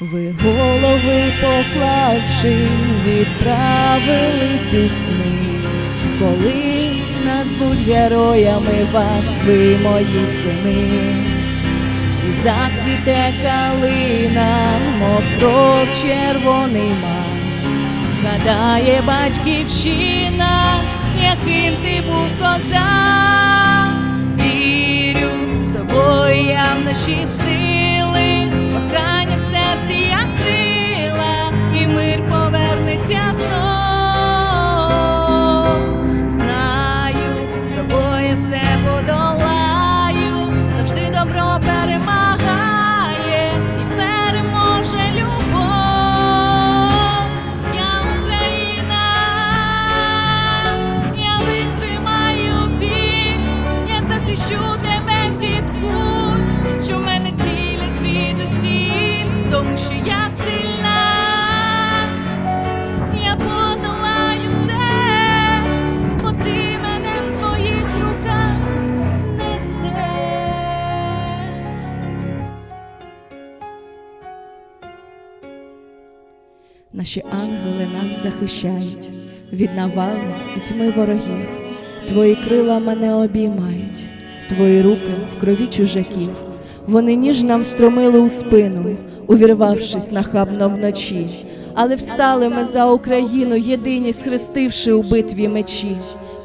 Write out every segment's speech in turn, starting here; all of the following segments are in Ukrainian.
Ви голови поклавши, відправились у сни. Колись назвуть героями вас, ви мої сини. І зацвіте калина, мов кров червоний май. Згадає батьківщина, яким ти був козак. Вірю з тобою я в наші сили, Наші ангели нас захищають від навали і тьми ворогів. Твої крила мене обіймають, твої руки в крові чужаків. Вони ніж нам встромили у спину, увірвавшись нахабно вночі. Але встали ми за Україну, єдині схрестивши у битві мечі.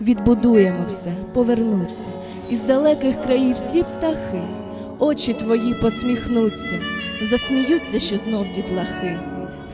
Відбудуємо все, повернуться, із далеких країв всі птахи, очі твої посміхнуться, засміються, що знов дітлахи.